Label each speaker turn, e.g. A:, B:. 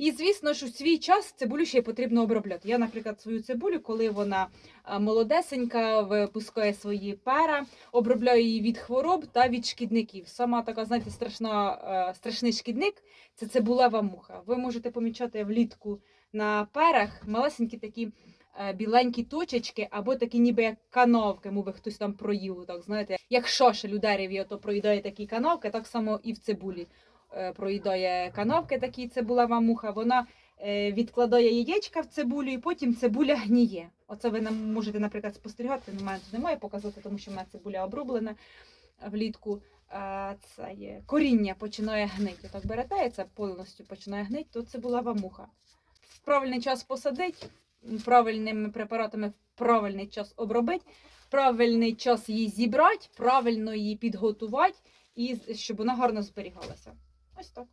A: І звісно, що в свій час цибулю ще потрібно обробляти. Я, наприклад, свою цибулю, коли вона е, молодесенька, випускає свої пера, обробляю її від хвороб та від шкідників. Сама така, знаєте, страшна, е, страшний шкідник це цибулева муха. Ви можете помічати влітку на перах малесенькі такі е, біленькі точечки, або такі ніби як канавки, мовби хтось там проїв. Так, знаєте, як шошель у дереві, ото проїдає такі канавки, так само і в цибулі проїдає канавки, такі цибулева муха. Вона е, відкладає яєчка в цибулю, і потім цибуля гніє. Оце ви нам можете, наприклад, спостерігати. В мене немає показати, тому що в мене цибуля оброблена влітку. Е, Це є коріння починає гнити. Так берете, і це повністю починає гнити, то цибулева муха. В правильний час посадить, правильними препаратами в правильний час обробити, правильний час її зібрати, правильно її підготувати, і щоб вона гарно зберігалася. Ось так.